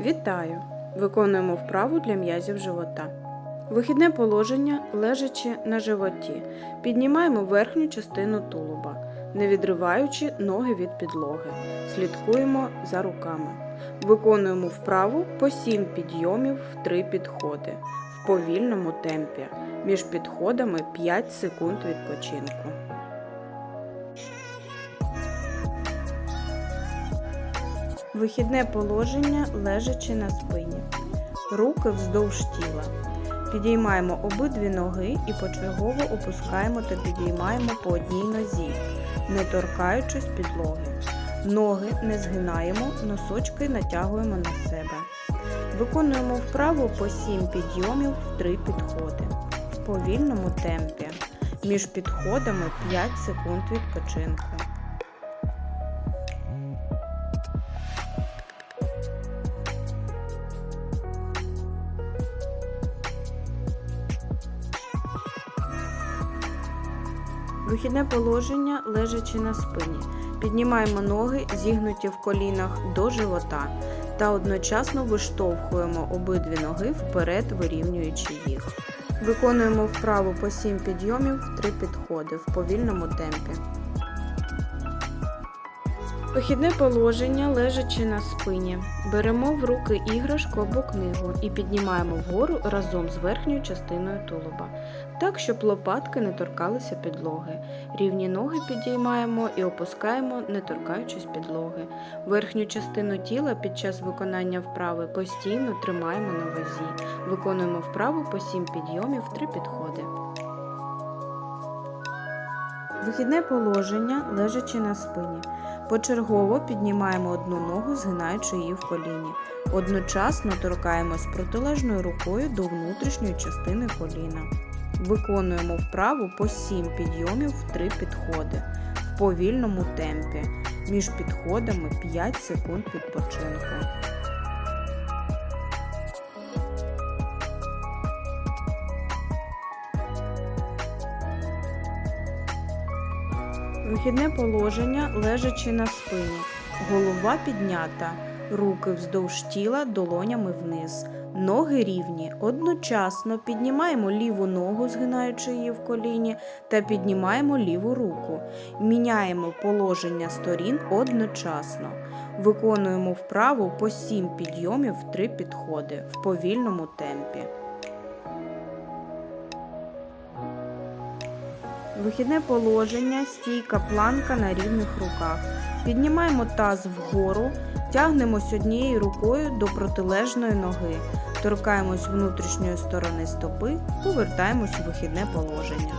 Вітаю! Виконуємо вправу для м'язів живота. Вихідне положення лежачи на животі. Піднімаємо верхню частину тулуба, не відриваючи ноги від підлоги. Слідкуємо за руками. Виконуємо вправу по 7 підйомів в 3 підходи в повільному темпі. Між підходами 5 секунд відпочинку. Вихідне положення лежачи на спині. Руки вздовж тіла. Підіймаємо обидві ноги і почергово опускаємо та підіймаємо по одній нозі, не торкаючись підлоги. Ноги не згинаємо, носочки натягуємо на себе. Виконуємо вправу по 7 підйомів в 3 підходи в повільному темпі. Між підходами 5 секунд відпочинку. Вихідне положення лежачи на спині. Піднімаємо ноги, зігнуті в колінах до живота та одночасно виштовхуємо обидві ноги вперед, вирівнюючи їх. Виконуємо вправу по 7 підйомів в 3 підходи в повільному темпі. Вихідне положення лежачи на спині. Беремо в руки іграшку або книгу і піднімаємо вгору разом з верхньою частиною тулуба, так, щоб лопатки не торкалися підлоги. Рівні ноги підіймаємо і опускаємо, не торкаючись підлоги. Верхню частину тіла під час виконання вправи постійно тримаємо на вазі. Виконуємо вправу по 7 підйомів в 3 підходи. Вихідне положення лежачи на спині. Почергово піднімаємо одну ногу, згинаючи її в коліні. Одночасно торкаємось протилежною рукою до внутрішньої частини коліна. Виконуємо вправу по 7 підйомів в 3 підходи в повільному темпі. Між підходами 5 секунд відпочинку. Вихідне положення лежачи на спині. Голова піднята, руки вздовж тіла долонями вниз. Ноги рівні. Одночасно піднімаємо ліву ногу, згинаючи її в коліні, та піднімаємо ліву руку. Міняємо положення сторін одночасно. Виконуємо вправу по 7 підйомів в 3 підходи в повільному темпі. Вихідне положення, стійка планка на рівних руках. Піднімаємо таз вгору, тягнемось однією рукою до протилежної ноги, торкаємось внутрішньої сторони стопи, повертаємось у вихідне положення.